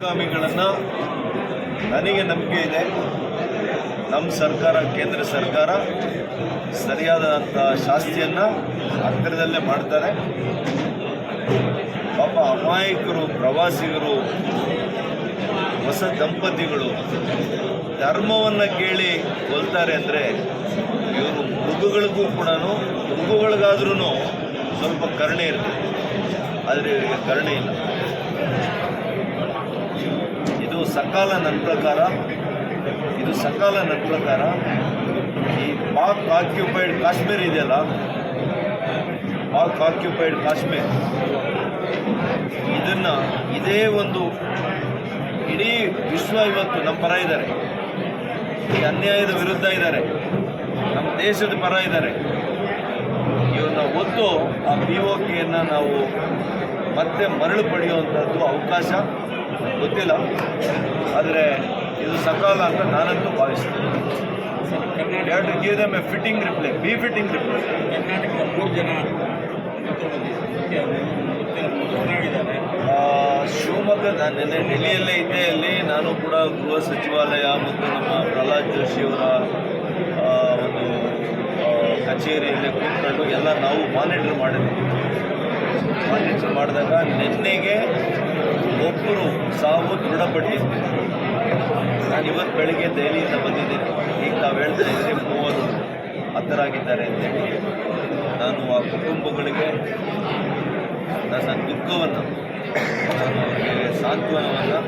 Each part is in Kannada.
ಇದನ್ನು ನನಗೆ ನಂಬಿಕೆ ಇದೆ. ನಮ್ಮ ಸರ್ಕಾರ, ಕೇಂದ್ರ ಸರ್ಕಾರ ಸರಿಯಾದಂಥ ಶಾಸ್ತಿಯನ್ನು ಹತ್ತಿರದಲ್ಲೇ ಮಾಡ್ತಾರೆ. ಪಾಪ ಅಮಾಯಕರು, ಪ್ರವಾಸಿಗರು, ಹೊಸ ದಂಪತಿಗಳು ಧರ್ಮವನ್ನು ಕೇಳಿ ಕೊಲ್ತಾರೆ ಅಂದರೆ ಇವರು ಮೃಗಗಳಿಗೂ ಕೂಡ ಮೃಗಗಳಿಗಾದ್ರೂ ಸ್ವಲ್ಪ ಕರುಣೆ ಇರ್ತದೆ. ಆದರೆ ಇವರಿಗೆ ಕರುಣೆ ಇಲ್ಲ. ಸಕಾಲ ನನ್ನ ಪ್ರಕಾರ, ಇದು ಸಕಾಲ ನನ್ನ ಪ್ರಕಾರ, ಈ ಪಾಕ್ ಆಕ್ಯುಪೈಡ್ ಕಾಶ್ಮೀರ್ ಇದೆಯಲ್ಲ, ಪಾಕ್ ಆಕ್ಯುಪೈಡ್ ಕಾಶ್ಮೀರ್, ಇದನ್ನು ಇದೇ ಒಂದು ಇಡೀ ವಿಶ್ವ ಇವತ್ತು ನಮ್ಮ ಪರ ಇದ್ದಾರೆ. ಈ ಅನ್ಯಾಯದ ವಿರುದ್ಧ ಇದ್ದಾರೆ. ನಮ್ಮ ದೇಶದ ಪರ ಇದ್ದಾರೆ. ಇವನ್ನ ಒತ್ತು ಆ ಪಿ ಒ ನಾವು ಮತ್ತೆ ಮರಳು ಪಡೆಯುವಂಥದ್ದು ಅವಕಾಶ. ಗೊತ್ತಿಲ್ಲ. ಆದರೆ ಇದು ಸಕಾಲ ಅಂತ ನಾನಂತೂ ಭಾವಿಸ್ತೇನೆ. ಎರಡು give them a fitting reply B fitting reply ಕರ್ನಾಟಕದ ಮೂರು ಜನ ಶಿವಮೊಗ್ಗ ನಾನು ನಿನ್ನೆ ಡೆಲ್ಲಿಯಲ್ಲೇ ಇದ್ದೆ ಅಲ್ಲಿ ನಾನು ಕೂಡ ಗೃಹ ಸಚಿವಾಲಯ ಮತ್ತು ನಮ್ಮ ಪ್ರಹ್ಲಾದ್ ಜೋಶಿಯವರ ಒಂದು ಕಚೇರಿಯಲ್ಲಿ ಕೂತ್ಕೊಂಡು ಎಲ್ಲ ನಾವು ಮಾನಿಟರ್ ಮಾಡಿದ್ವಿ. ಮಾನಿಟರ್ ಮಾಡಿದಾಗ ನಿನ್ನೆಗೆ ಒಬ್ಬರು ಸಾವು ದೃಢಪಟ್ಟಿದ್ದು ನಾನು ಇವತ್ತು ಬೆಳಗ್ಗೆ ದೆಹಲಿಯಿಂದ ಬಂದಿದ್ದೇನೆ. ಈಗ ತಾವು ಹೇಳ್ತಾ ಇದ್ದೀರಿ, ಮೂವರು ಹತ್ತರಾಗಿದ್ದಾರೆ ಅಂತೇಳಿ ನಾನು ಆ ಕುಟುಂಬಗಳಿಗೆ ನನ್ನ ದುಃಖವನ್ನು ನಾನು ಅವರಿಗೆ ಸಾಂತ್ವನವನ್ನು,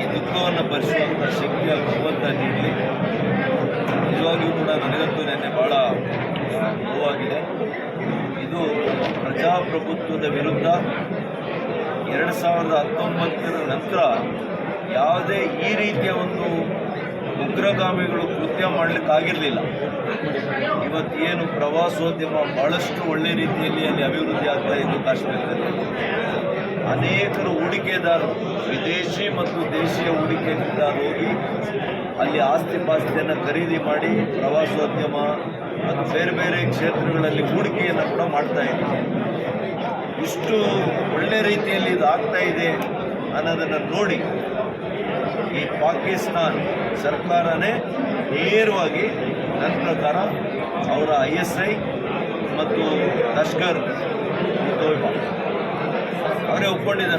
ಈ ದುಃಖವನ್ನು ಭರಿಸುವಂಥ ಶಕ್ತಿಯ ಭಗವಂತ ನೀಡಲಿ. ನಿಜವಾಗಿಯೂ ಕೂಡ ನನಗಂತೂ ನೆನ್ನೆ ಭಾಳ ನೋವಾಗಿದೆ. ಇದು ಪ್ರಜಾಪ್ರಭುತ್ವದ ವಿರುದ್ಧ ಎರಡು ಸಾವಿರದ ಹತ್ತೊಂಬತ್ತರ ನಂತರ ಯಾವುದೇ ಈ ರೀತಿಯ ಒಂದು ಉಗ್ರಗಾಮಿಗಳು ಕೃತ್ಯ ಮಾಡಲಿಕ್ಕಾಗಿರಲಿಲ್ಲ. ಏನು ಪ್ರವಾಸೋದ್ಯಮ ಭಾಳಷ್ಟು ಒಳ್ಳೆ ರೀತಿಯಲ್ಲಿ ಅಲ್ಲಿ ಅಭಿವೃದ್ಧಿ ಆಗ್ತಾ ಇತ್ತು ಕಾಶ್ಮೀರದಲ್ಲಿ. ಅನೇಕರು ಹೂಡಿಕೆದಾರರು, ವಿದೇಶಿ ಮತ್ತು ದೇಶೀಯ ಹೂಡಿಕೆದಾರರು ಹೋಗಿ ಅಲ್ಲಿ ಆಸ್ತಿ ಪಾಸ್ತಿಯನ್ನು ಖರೀದಿ ಮಾಡಿ ಪ್ರವಾಸೋದ್ಯಮ ಮತ್ತು ಬೇರೆ ಬೇರೆ ಕ್ಷೇತ್ರಗಳಲ್ಲಿ ಹೂಡಿಕೆಯನ್ನು ಕೂಡ ಮಾಡ್ತಾ ಇದ್ದಾರೆ. ಇಷ್ಟು ಒಳ್ಳೆ ರೀತಿಯಲ್ಲಿ ಇದಾಗ್ತಾ ಇದೆ ಅನ್ನೋದನ್ನು ನೋಡಿ ಈ ಪಾಕಿಸ್ತಾನ್ ಸರ್ಕಾರನೇ ನೇರವಾಗಿ ನನ್ನ ಪ್ರಕಾರ ಅವರ ಐ ಎಸ್ ಐ ಮತ್ತು ಲಷ್ಕರ್ ಅವರೇ ಒಪ್ಕೊಂಡಿದ್ದಾರೆ.